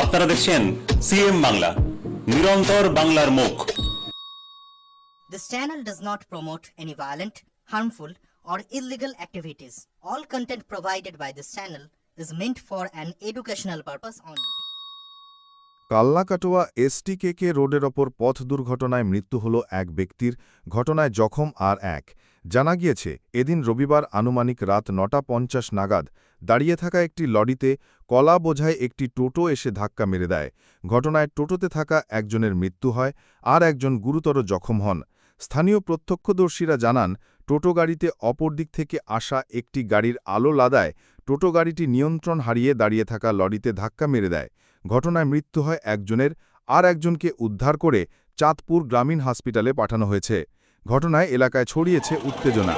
আপনারা দেখছেন সিএম বাংলা নিরন্তর বাংলার মুখ। This channel does not promote any violent harmful or illegal activities all content provided by this channel is meant for an educational purpose only কাল্লাকাটোয়া STK রোডের ওপর পথ দুর্ঘটনায় মৃত্যু হল এক ব্যক্তির ঘটনায় জখম আর এক। জানা গিয়েছে, এদিন রবিবার আনুমানিক রাত নটা পঞ্চাশ নাগাদ দাঁড়িয়ে থাকা একটি লরিতে কলা বোঝায় একটি টোটো এসে ধাক্কা মেরে দেয়। ঘটনায় টোটোতে থাকা একজনের মৃত্যু হয় আর একজন গুরুতর জখম হন। স্থানীয় প্রত্যক্ষদর্শীরা জানান, টোটো গাড়িতে অপর দিক থেকে আসা একটি গাড়ির আলো লাদায় টোটো গাড়িটি নিয়ন্ত্রণ হারিয়ে দাঁড়িয়ে থাকা লরিতে ধাক্কা মেরে দেয়। ঘটনায় মৃত্যু হয় একজনের আর একজনকে উদ্ধার করে চাঁদপুর গ্রামীণ হসপিটালে পাঠানো হয়েছে। ঘটনায় এলাকায় ছড়িয়েছে উত্তেজনা।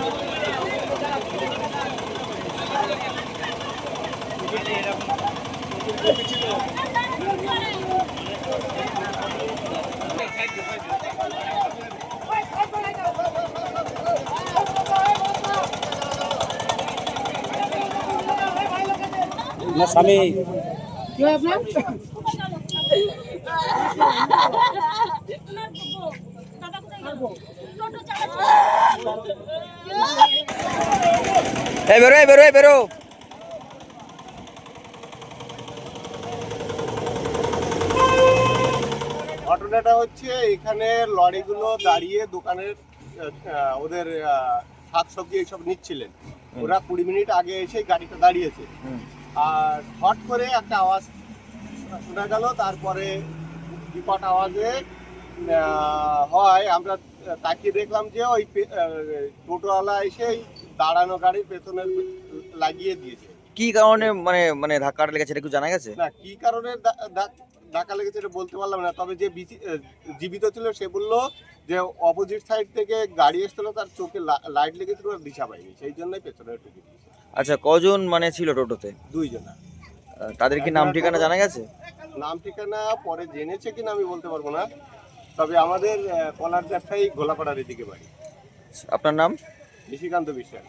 আমার স্বামী এই বেরো এই বেরো এই বেরো। ঘটনাটা হচ্ছে এখানে লরিগুলো দাঁড়িয়ে দোকানের ওদের আহ, শাকসবজি এইসব নিচ্ছিলেন। ওরা কুড়ি মিনিট আগে এসে গাড়িটা দাঁড়িয়েছে। আর হট করে একটা আওয়াজ শোনা গেল তারপরে বিকট আওয়াজে হয় আমরা তাকিয়ে দেখলাম যে ওই টোটোওয়ালা এসে দাঁড়ানো গাড়ির পেছনে লাগিয়ে দিয়েছে। কি কারণে মানে মানে ধাক্কাটা লেগেছে এটা একটু জানা গেছে? না কি কারণে ধাক্কা লেগেছে এটা বলতে পারলাম না তবে যে জীবিত ছিল সে বলল যে অপোজিট সাইড থেকে গাড়ি এসছিল তার চোখে লাইট লেগেছিল আর দিশা পাইনি সেই জন্যই পেছনে ঢুকে আচ্ছা কজন মানে ছিল টোটোতে? দুইজনা। তাদের কি নাম ঠিকানা জানা গেছে? নাম ঠিকানা পরে জেনেছে কিনা আমি বলতে পারব না। তবে আমাদের কলার ব্যবসায়ী গোলাপাড়ার এদিকে বাড়ি। আপনার নাম? নিশিকান্ত বিশ্বাস।